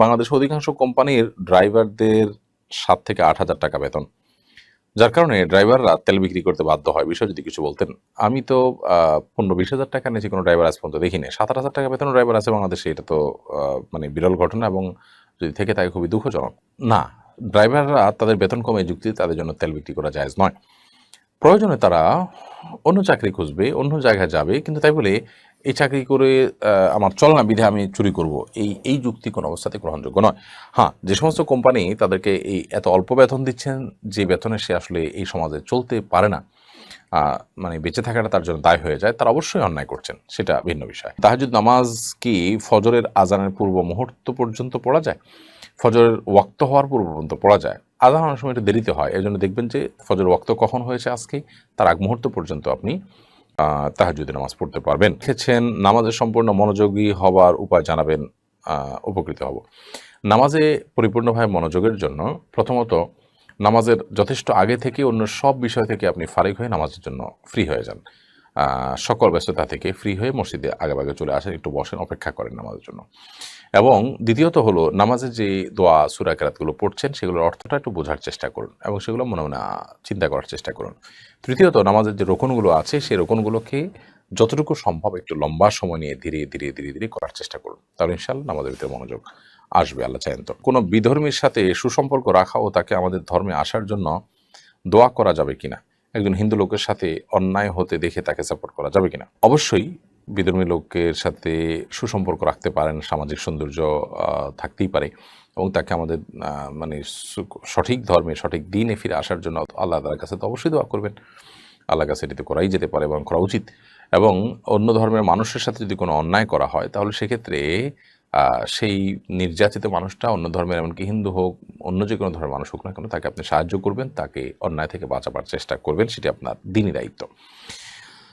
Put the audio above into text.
বাংলাদেশ অধিকাংশ কোম্পানির ড্রাইভারদের সাত থেকে আট হাজার টাকা বেতন। যার কারণে ড্রাইভাররা তেল বিক্রি করতে বাধ্য হয়, বিষয় যদি কিছু বলতেন। আমি তো পনেরো বিশ হাজার টাকা নিচে কোনো ড্রাইভার আজ পর্যন্ত দেখিনি। সাত আট হাজার টাকা বেতন ড্রাইভার আছে বাংলাদেশে, এটা তো মানে বিরল ঘটনা এবং যদি থেকে থাকে খুবই দুঃখজনক। না, ড্রাইভাররা তাদের বেতন কমে যুক্তি তাদের জন্য তেল বিক্রি করা যায় নয়। প্রয়োজনে তারা অন্য চাকরি খুঁজবে, অন্য জায়গায় যাবে, কিন্তু তাই বলে এই চাকরি করে আমার চল না বিধে আমি চুরি করব। এই এই যুক্তি কোনো অবস্থাতে গ্রহণযোগ্য নয়। হ্যাঁ যে সমস্ত কোম্পানি তাদেরকে এই এত অল্প বেতন দিচ্ছেন, যে বেতনে সে আসলে এই সমাজে চলতে পারে না মানে বেঁচে থাকাটা তার জন্য দায় হয়ে যায়, তারা অবশ্যই অন্যায় করছেন, সেটা ভিন্ন বিষয়। তাহাজুদ নামাজ কি ফজরের আজানের পূর্ব মুহূর্ত পর্যন্ত পড়া যায়? ফজরের ওয়াক্ত হওয়ার পূর্ব পর্যন্ত পড়া যায়? আজান অনেক সময় একটু দেরিতে হয়। এই জন্য দেখবেন যে ফজর ওয়াক্ত কখন হয়েছে আজকে, তার আগ মুহূর্ত পর্যন্ত আপনি তাহাজুদি নামাজ পড়তে পারবেন। লিখেছেন, নামাজের সম্পূর্ণ মনোযোগী হওয়ার উপায় জানাবেন উপকৃত হব। নামাজে পরিপূর্ণভাবে মনোযোগের জন্য প্রথমত নামাজের যথেষ্ট আগে থেকে অন্য সব বিষয় থেকে আপনি ফারিক হয়ে নামাজের জন্য ফ্রি হয়ে যান। সকল ব্যস্ততা থেকে ফ্রি হয়ে মসজিদে আগেভাগে চলে আসেন, একটু বসেন, অপেক্ষা করেন নামাজের জন্য। এবং দ্বিতীয়ত হলো, নামাজের যে দোয়া সুরাকেরাতগুলো পড়ছেন, সেগুলোর অর্থটা একটু বোঝার চেষ্টা করুন এবং সেগুলো মনে মনে চিন্তা করার চেষ্টা করুন। তৃতীয়ত, নামাজের যে রোকনগুলো আছে, সেই রোকনগুলোকে যতটুকু সম্ভব একটু লম্বা সময় নিয়ে ধীরে ধীরে ধীরে ধীরে করার চেষ্টা করুন। তাহলে ইনশাল্লাহ নামাজের ভিতরে মনোযোগ আসবে, আল্লাহ চাইন তো। কোনো বিধর্মীর সাথে সুসম্পর্ক রাখা ও তাকে আমাদের ধর্মে আসার জন্য দোয়া করা যাবে কিনা? একজন হিন্দু লোকের সাথে অন্যায় হতে দেখে তাকে সাপোর্ট করা যাবে কিনা? অবশ্যই বিধর্মী লোকের সাথে সুসম্পর্ক রাখতে পারেন, সামাজিক সৌন্দর্য থাকতেই পারে এবং তাকে আমাদের মানে সঠিক ধর্মে, সঠিক দিনে ফিরে আসার জন্য আল্লাহ তালার কাছে তো অবশ্যই দোয়া করবেন। আল্লাহ কাছে এটি তো করাই যেতে পারে এবং করা উচিত। এবং অন্য ধর্মের মানুষের সাথে যদি কোনো অন্যায় করা হয়, তাহলে সেক্ষেত্রে সেই নির্যাতিত মানুষটা অন্য ধর্মের, এমনকি হিন্দু হোক, অন্য যে কোনো ধর্মের মানুষ হোক না কেন, তাকে আপনি সাহায্য করবেন, তাকে অন্যায় থেকে বাঁচাবার চেষ্টা করবেন, সেটি আপনার দিনই দায়িত্ব।